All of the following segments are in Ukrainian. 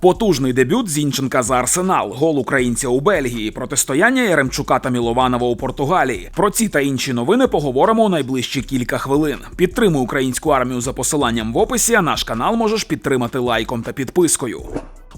Потужний дебют Зінченка за Арсенал, гол українця у Бельгії, протистояння Яремчука та Мілованова у Португалії. Про ці та інші новини поговоримо у найближчі кілька хвилин. Підтримуй українську армію за посиланням в описі. А наш канал можеш підтримати лайком та підпискою.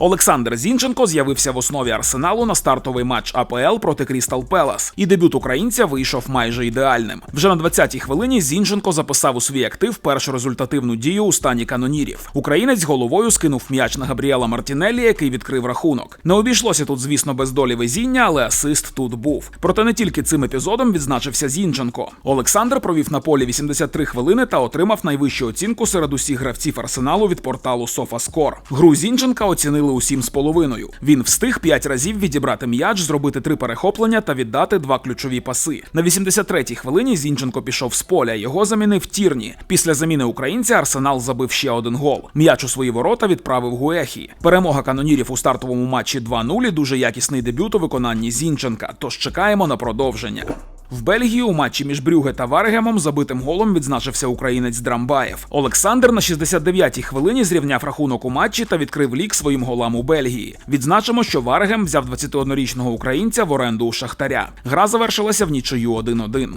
Олександр Зінченко з'явився в основі арсеналу на стартовий матч АПЛ проти Крістал Пелас, і дебют українця вийшов майже ідеальним. Вже на 20-й хвилині Зінченко записав у свій актив першу результативну дію у стані канонірів. Українець головою скинув м'яч на Габріела Мартінеллі, який відкрив рахунок. Не обійшлося тут, звісно, без долі везіння, але асист тут був. Проте не тільки цим епізодом відзначився Зінченко. Олександр провів на полі 83 хвилини та отримав найвищу оцінку серед усіх гравців арсеналу від порталу SofaScore. Гру Зінченка оцінили у 7,5. Він встиг 5 разів відібрати м'яч, зробити три перехоплення та віддати два ключові паси. На 83-й хвилині Зінченко пішов з поля. Його замінив Тірні. Після заміни українця Арсенал забив ще один гол. М'яч у свої ворота відправив Гуехі. Перемога канонірів у стартовому матчі 2-0 і дуже якісний дебют у виконанні Зінченка. Тож чекаємо на продовження. В Бельгії у матчі між Брюге та Варгемом забитим голом відзначився українець Драмбаєв. Олександр на 69-й хвилині зрівняв рахунок у матчі та відкрив лік своїм голам у Бельгії. Відзначимо, що Варгем взяв 21-річного українця в оренду у Шахтаря. Гра завершилася в нічию 1-1.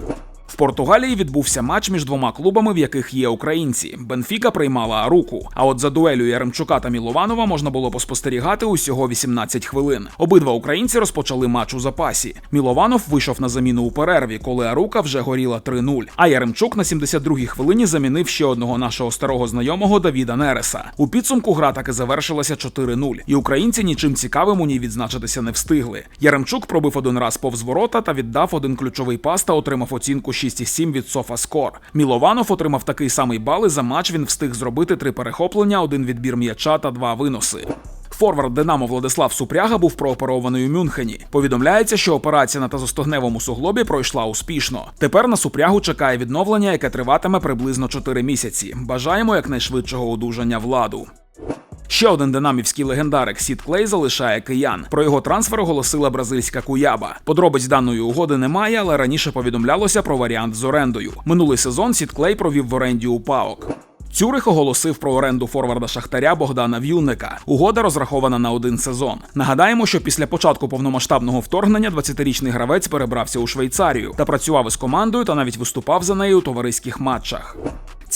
Португалії відбувся матч між двома клубами, в яких є українці. Бенфіка приймала Аруку. А от за дуелю Яремчука та Мілованова можна було поспостерігати усього 18 хвилин. Обидва українці розпочали матч у запасі. Мілованов вийшов на заміну у перерві, коли Арука вже горіла 3-0. А Яремчук на 72-й хвилині замінив ще одного нашого старого знайомого Давіда Нереса. У підсумку гра таки завершилася 4-0, і українці нічим цікавим у ній відзначитися не встигли. Яремчук пробив один раз повз ворота та віддав один ключовий пас та отримав оцінку 6,7 від SofaScore. Мілованов отримав такий самий бал і за матч він встиг зробити три перехоплення, один відбір м'яча та два виноси. Форвард Динамо Владислав Супряга був прооперований у Мюнхені. Повідомляється, що операція на тазостогневому суглобі пройшла успішно. Тепер на Супрягу чекає відновлення, яке триватиме приблизно 4 місяці. Бажаємо якнайшвидшого одужання владу. Ще один динамівський легендарик Сід Клей залишає киян. Про його трансфер оголосила бразильська Куяба. Подробиць даної угоди немає, але раніше повідомлялося про варіант з орендою. Минулий сезон Сід Клей провів в оренді у ПАОК. Цюрих оголосив про оренду форварда Шахтаря Богдана В'юнника. Угода розрахована на один сезон. Нагадаємо, що після початку повномасштабного вторгнення 20-річний гравець перебрався у Швейцарію та працював із командою та навіть виступав за нею у товариських матчах.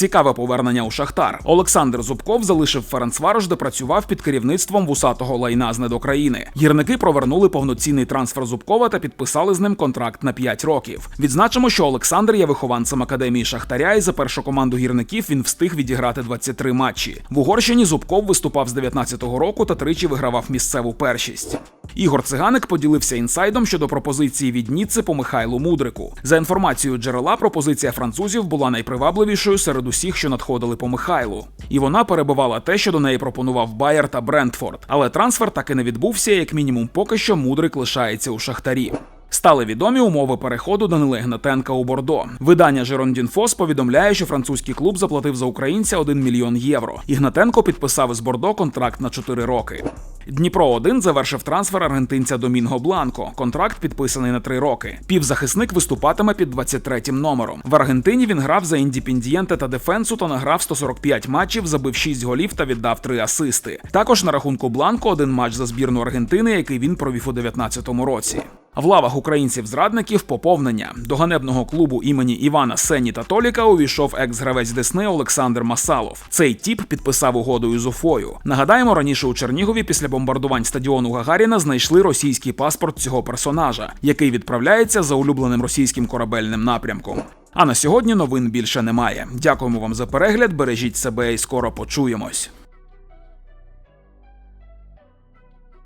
Цікаве повернення у Шахтар. Олександр Зубков залишив Ференцварош, де працював під керівництвом вусатого лайна з недокраїни. Гірники провернули повноцінний трансфер Зубкова та підписали з ним контракт на 5 років. Відзначимо, що Олександр є вихованцем академії Шахтаря, і за першу команду гірників він встиг відіграти 23 матчі. В Угорщині Зубков виступав з 19-го року та тричі вигравав місцеву першість. Ігор Циганик поділився інсайдом щодо пропозиції від Ніцци по Михайлу Мудрику. За інформацією джерела, пропозиція французів була найпривабливішою серед усіх, що надходили по Михайлу. І вона перебивала те, що до неї пропонував Байер та Брентфорд. Але трансфер так і не відбувся, як мінімум, поки що Мудрик лишається у шахтарі. Стали відомі умови переходу Данила Гнатенка у Бордо. Видання Жерондінфос повідомляє, що французький клуб заплатив за українця 1 мільйон євро. І Гнатенко підписав із Бордо контракт на 4 роки. Дніпро 1 завершив трансфер аргентинця Домінго Бланко. Контракт підписаний на три роки. Півзахисник виступатиме під 23-м номером. В Аргентині він грав за індіпендієнте та дефенсу та награв 145 матчів, забив 6 голів та віддав 3 асисти. Також на рахунку Бланко один матч за збірну Аргентини, який він провів у 19-му році. В лавах українців-зрадників поповнення до ганебного клубу імені Івана Сені та Толіка увійшов екс-гравець Десни Олександр Масалов. Цей тіп підписав угоду із Уфою. Нагадаємо, раніше у Чернігові після бомбардувань стадіону Гагаріна знайшли російський паспорт цього персонажа, який відправляється за улюбленим російським корабельним напрямком. А на сьогодні новин більше немає. Дякуємо вам за перегляд. Бережіть себе і скоро почуємось.